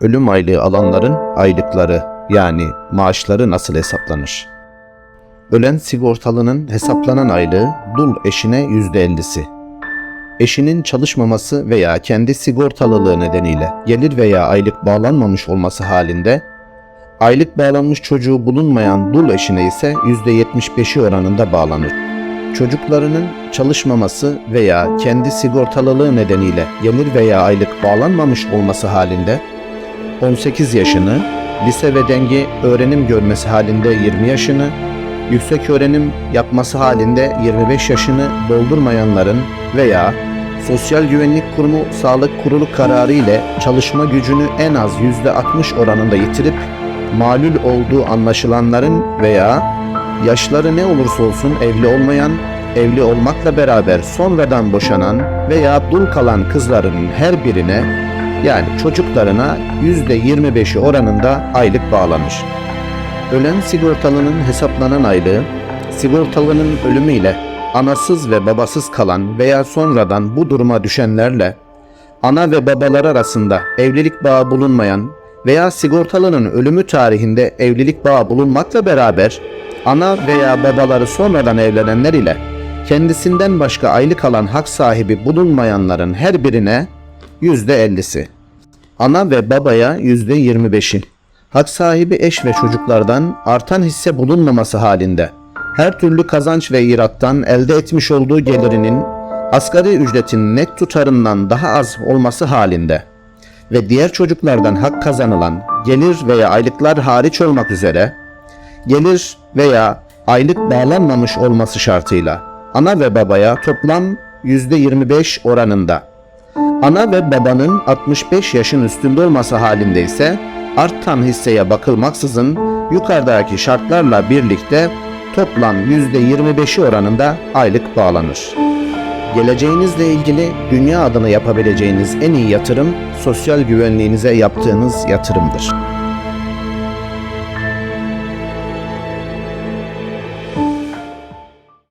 ölüm aylığı alanların aylıkları yani maaşları nasıl hesaplanır? Ölen sigortalının hesaplanan aylığı dul eşine %50'si. Eşinin çalışmaması veya kendi sigortalılığı nedeniyle gelir veya aylık bağlanmamış olması halinde aylık bağlanmış çocuğu bulunmayan dul eşine ise %75'i oranında bağlanır. Çocuklarının çalışmaması veya kendi sigortalılığı nedeniyle gelir veya aylık bağlanmamış olması halinde 18 yaşını, lise ve denge öğrenim görmesi halinde 20 yaşını, yüksek öğrenim yapması halinde 25 yaşını doldurmayanların veya Sosyal Güvenlik Kurumu Sağlık Kurulu kararı ile çalışma gücünü en az %60 oranında yitirip malul olduğu anlaşılanların veya yaşları ne olursa olsun evli olmayan, evli olmakla beraber sonradan boşanan veya dul kalan kızlarının her birine yani çocuklarına %25'i oranında aylık bağlanır. Ölen sigortalının hesaplanan aylığı, sigortalının ölümüyle anasız ve babasız kalan veya sonradan bu duruma düşenlerle ana ve babalar arasında evlilik bağı bulunmayan veya sigortalının ölümü tarihinde evlilik bağı bulunmakla beraber ana veya babaları sonradan evlenenler ile kendisinden başka aylık alan hak sahibi bulunmayanların her birine %50'si. Ana ve babaya %25'i. Hak sahibi eş ve çocuklardan artan hisse bulunmaması halinde her türlü kazanç ve irattan elde etmiş olduğu gelirinin asgari ücretin net tutarından daha az olması halinde ve diğer çocuklardan hak kazanılan gelir veya aylıklar hariç olmak üzere gelir veya aylık bağlanmamış olması şartıyla ana ve babaya toplam %25 oranında ana ve babanın 65 yaşın üstünde olması halinde ise artan hisseye bakılmaksızın yukarıdaki şartlarla birlikte toplam %25'i oranında aylık bağlanır. Geleceğinizle ilgili dünya adına yapabileceğiniz en iyi yatırım sosyal güvenliğinize yaptığınız yatırımdır.